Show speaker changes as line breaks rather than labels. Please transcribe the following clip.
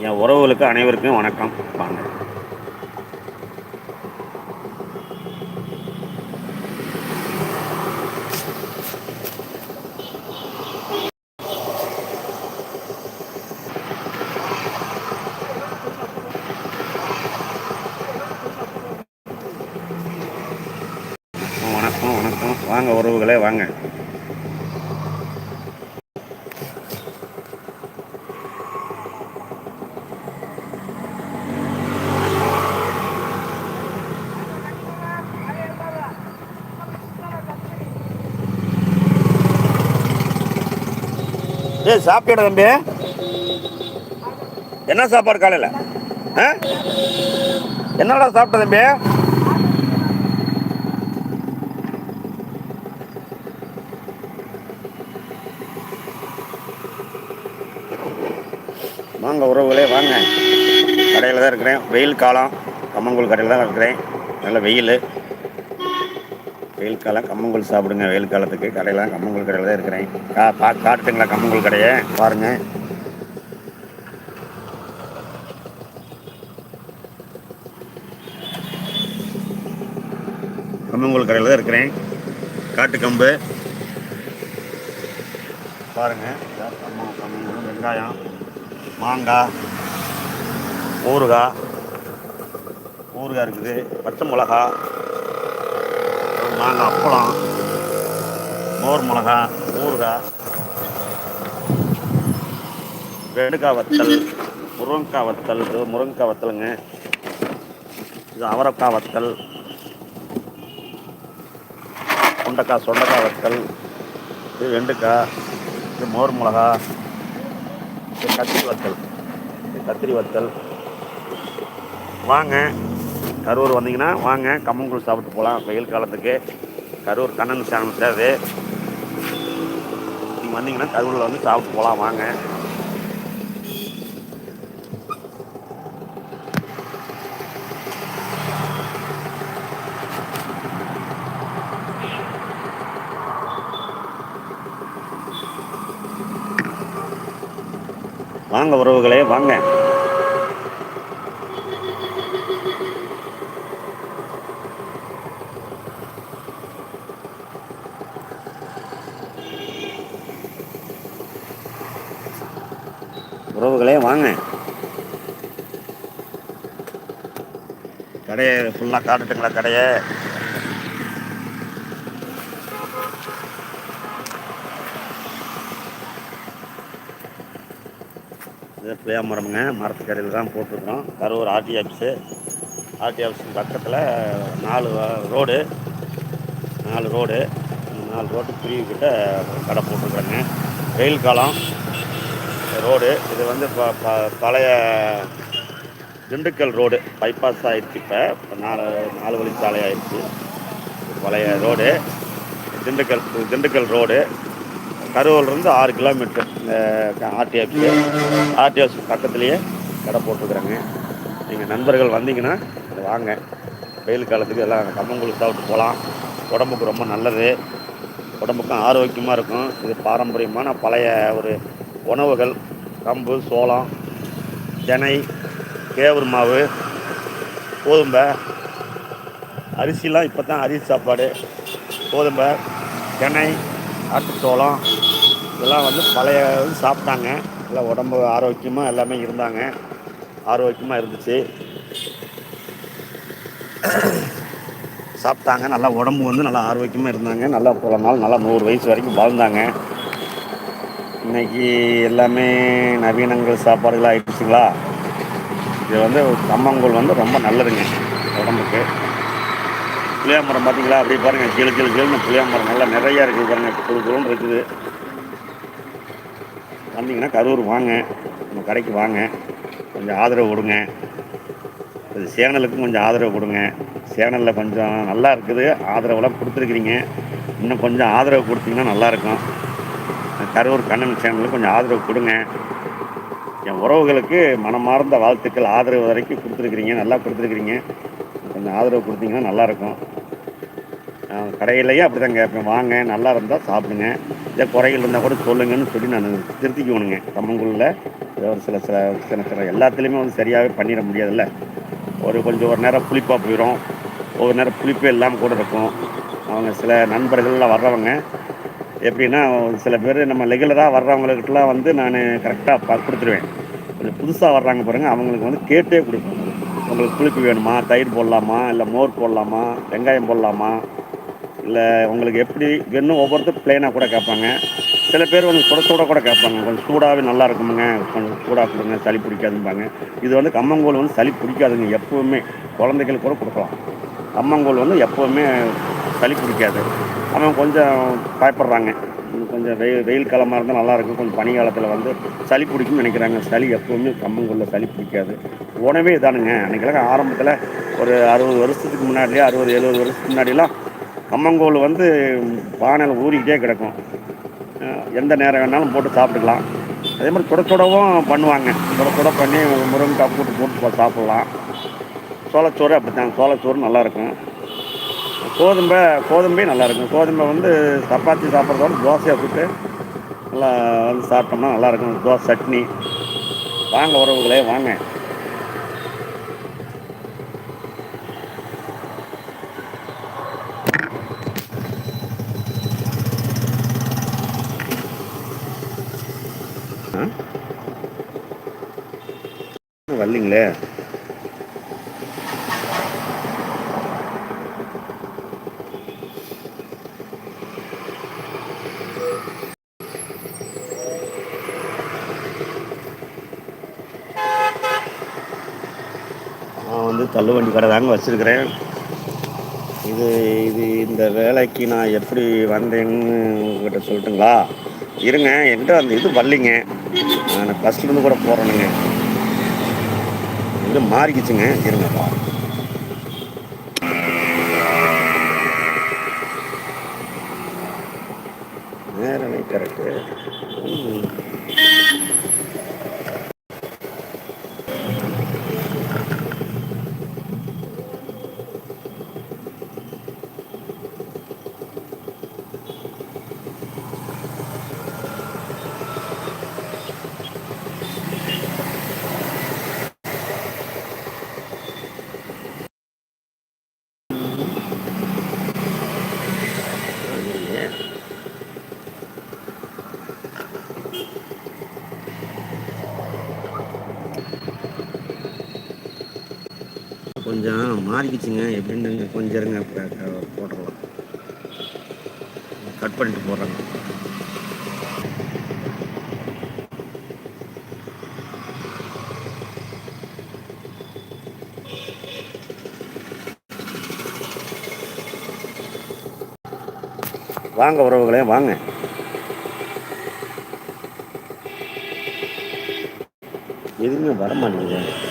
என் உறவுகளுக்கு அனைவருக்கும் வணக்கம். வாங்க. வணக்கம் வணக்கம். வாங்க உறவுகளே வாங்க. ஏ சாப்பிட்டா தம்பி? என்ன சாப்பாடு காலையில்? ஆ? என்னடா சாப்பிட்ட தம்பி? வாங்க உறவுகளே வாங்க. கடையில் தான் இருக்கிறேன். வெயில் காலம். கம்மங்கூழ் கடையில் தான் இருக்கிறேன். நல்ல வெயில். வெயில் காலம் கம்மங்கூழ் சாப்பிடுங்க. வெயில் காலத்துக்கு கடையெல்லாம் கம்மங்கூழ் கடையில் தான் இருக்கிறேன். கா பா காட்டுங்களா கம்மங்கூழ் கடையை பாருங்கள் கம்மங்கூழ் கடையில் தான் இருக்கிறேன். காட்டு கம்பு பாருங்கள் கம்மங்கூழ் வெங்காயம் மாங்காய் ஊறுகாய். ஊறுகாய் இருக்குது. பச்சை மிளகா மாங்காய் அப்பளம் மோர் மிளகா ஊறுகாய் வெடுக்காய் வத்தல் முருங்கைக்காய் வத்தல் இது முருங்கைக்காய் வத்தலுங்க. இது அவரைக்காய் வத்தல் சுண்டைக்காய் சொண்டைக்காய் வத்தல் இது வெண்டுக்காய் இது மோர் மிளகா இது கத்திரி வத்தல் இது கத்திரி வத்தல். வாங்க கரூர் வந்தீங்கன்னா வாங்க கம்மங்கூழ் சாப்பிட்டு போகலாம் வெயில் காலத்துக்கு. கரூர் கண்ணன் சேனல் சேருது நீங்கள் வந்தீங்கன்னா கரூரில் வந்து சாப்பிட்டு போகலாம் வாங்க. வாங்க உறவுகளே வாங்க உறவுகளே வாங்க. கடையை ஃபுல்லாக காட்டுட்டுங்களா கடையை? இது புளியா மரம்ங்க. மரத்து தான் போட்டிருக்கிறோம் Karur RT office. RT office பக்கத்தில் நாலு ரோடு. நாலு ரோடு. நாலு ரோட்டு பிரிவுக்கிட்ட கடை போட்டிருக்குறேங்க வெயில் காலம். ரோடு. இது வந்து ப- ப- பழைய திண்டுக்கல் ரோடு. பைபாஸ் ஆகிடுச்சு இப்போ. நாலு நாலு வழி சாலை ஆயிடுச்சு. பழைய ரோடு. திண்டுக்கல் திண்டுக்கல் ரோடு. கரூர்லேருந்து ஆறு கிலோமீட்டர் இந்த ஆர்டி ஆஃபீஸ் ஆர்டி பக்கத்துலேயே கடை போட்டிருக்குறாங்க. நீங்கள் நண்பர்கள் வந்தீங்கன்னா அதை வாங்க. வெயில் காலத்துக்கு எல்லாம் கம்மங்கூழ் சாப்பிட்டு போகலாம். உடம்புக்கு ரொம்ப நல்லது. உடம்புக்கும் ஆரோக்கியமாக இருக்கும். இது பாரம்பரியமான பழைய ஒரு உணவுகள் கம்பு சோளம் தினை கேவுரு மாவு கோதுமை அரிசிலாம் இப்போ தான் அரிசி சாப்பாடு கோதுமை தினை ஆட்டுச்சோளம் இதெல்லாம் வந்து பழைய இது சாப்பிட்டாங்க. எல்லாம் உடம்பு ஆரோக்கியமாக எல்லாமே இருந்தாங்க. ஆரோக்கியமாக இருந்துச்சு. சாப்பிட்டாங்க. நல்லா உடம்பு வந்து நல்லா ஆரோக்கியமாக இருந்தாங்க. நல்லா பல நாள் நல்லா நூறு வயசு வரைக்கும் வாழ்ந்தாங்க. இன்னைக்கு எல்லாமே நவீனங்கள் சாப்பாடுகளாக ஆயிடுச்சுங்களா? இது வந்து கம்மங்கூழ் வந்து ரொம்ப நல்லதுங்க உடம்புக்கு. புளியாமரம் பார்த்தீங்களா? அப்படியே பாருங்கள் கீழே கீழே கீழே புளியாமரம் நல்லா நிறையா இருக்குது பாருங்கள் குழு குழுன்னு இருக்குது. வந்தீங்கன்னா கரூர் வாங்க நம்ம கடைக்கு வாங்க கொஞ்சம் ஆதரவு கொடுங்க. இது சேனலுக்கும் கொஞ்சம் ஆதரவு கொடுங்க. சேனலில் கொஞ்சம் நல்லா இருக்குது ஆதரவெல்லாம் கொடுத்துருக்குறீங்க. இன்னும் கொஞ்சம் ஆதரவு கொடுத்தீங்கன்னா நல்லாயிருக்கும் கரூர் கண்ணன் சேனலுக்கு கொஞ்சம் ஆதரவு கொடுங்க. என் உறவுகளுக்கு மனமார்ந்த வாழ்த்துக்கள் ஆதரவு வரைக்கும் கொடுத்துருக்குறீங்க நல்லா கொடுத்துருக்குறீங்க. கொஞ்சம் ஆதரவு கொடுத்தீங்கன்னா நல்லாயிருக்கும் கடையிலேயே அப்படி தான் கேட்பேன். வாங்க நல்லா இருந்தால் சாப்பிடுங்க. இல்லை குறைகள் இருந்தால் கூட சொல்லுங்கன்னு சொல்லி நான் திருத்திக்கணுங்க கம்மங்கூழில் ஒரு சில சில சில சில எல்லாத்துலேயுமே வந்து சரியாகவே பண்ணிட முடியாதுல்ல. ஒரு கொஞ்சம் ஒரு நேரம் புளிப்பாக போயிடும் ஒரு நேரம் புளிப்பே இல்லாமல் கூட இருக்கும். அவங்க சில நண்பர்கள்லாம் வர்றவங்க எப்படின்னா சில பேர் நம்ம ரெகுலராக வர்றவங்களுக்கிட்டலாம் வந்து நான் கரெக்டாக பா கொடுத்துருவேன். கொஞ்சம் புதுசாக வர்றாங்க பாருங்கள் அவங்களுக்கு வந்து கேட்டே கொடுப்பேன். உங்களுக்கு புளிப்பு வேணுமா? தயிர் போடலாமா? இல்லை மோர் போடலாமா? வெங்காயம் போடலாமா? இல்லை உங்களுக்கு எப்படி வேணும் ஒவ்வொருத்தர் ப்ளைனாக கூட கேட்பாங்க. சில பேர் கொஞ்சம் சுட சூடாக கூட கேட்பாங்க. கொஞ்சம் சூடாகவே நல்லா இருக்குமுங்க கொஞ்சம் சூடாக கொடுங்க சளி பிடிக்காதும்பாங்க. இது வந்து கம்மங்கூழ் வந்து சளி பிடிக்காதுங்க எப்போவுமே. குழந்தைகளுக்கு கூட கொடுக்கலாம். கம்மங்கூழ் வந்து எப்போவுமே சளி பிடிக்காது. அவன் கொஞ்சம் பயப்படுறாங்க. கொஞ்சம் வெயில் வெயில் காலமாக இருந்தால் நல்லாயிருக்கும் கொஞ்சம் பனி காலத்தில் வந்து சளி பிடிக்கும்னு நினைக்கிறாங்க. சளி எப்போவுமே கம்மங்கூழில் சளி பிடிக்காது. உணவே இதானுங்க. அன்றைக்கெல்லாம் ஆரம்பத்தில் ஒரு அறுபது வருஷத்துக்கு முன்னாடியே அறுபது எழுபது வருஷத்துக்கு முன்னாடிலாம் கம்மங்கூழ் வந்து பானையில் ஊறிக்கிட்டே கிடக்கும். எந்த நேரம் வேணாலும் போட்டு சாப்பிட்டுக்கலாம். அதே மாதிரி சுட சுடவும் பண்ணுவாங்க. சுட சுட பண்ணி முருங்கைக்காய் போட்டு போட்டு சாப்பிட்லாம். சோளச்சோறு அப்படித்தான். சோளச்சோறு நல்லாயிருக்கும் கோதுமை கோதுமை நல்லாயிருக்கும். கோதுமை வந்து சப்பாத்தி சாப்பிட்றதோட தோசையை சுட்டு நல்லா வந்து சாப்பிட்டோம்னா நல்லாயிருக்கும். தோசை சட்னி. வாங்க உறவுகளே வாங்க. ஆ? வரலீங்களே நான் தள்ளுவண்டி கடை தாங்க வச்சுருக்கிறேன். இது இது இந்த வேலைக்கு நான் எப்படி வந்தேன்னு உங்கள்கிட்ட சொல்லட்டுங்களா? இருங்க என்கிட்ட அந்த இது வரலிங்க நான் ஃபஸ்ட்லேருந்து கூட போகிறேனுங்க இது மாறிக்கிச்சுங்க. இருங்கப்பா நேரமே கரெக்டு கொஞ்சம் மாறிக்கிச்சுங்க. எப்படின்னு கொஞ்சம் இருங்க. அப்ப போட்டுடலாம். கட் பண்ணிட்டு போடுறாங்க. வாங்க உறவுகளே வாங்க. எதுவுமே வர மாட்டேங்குது?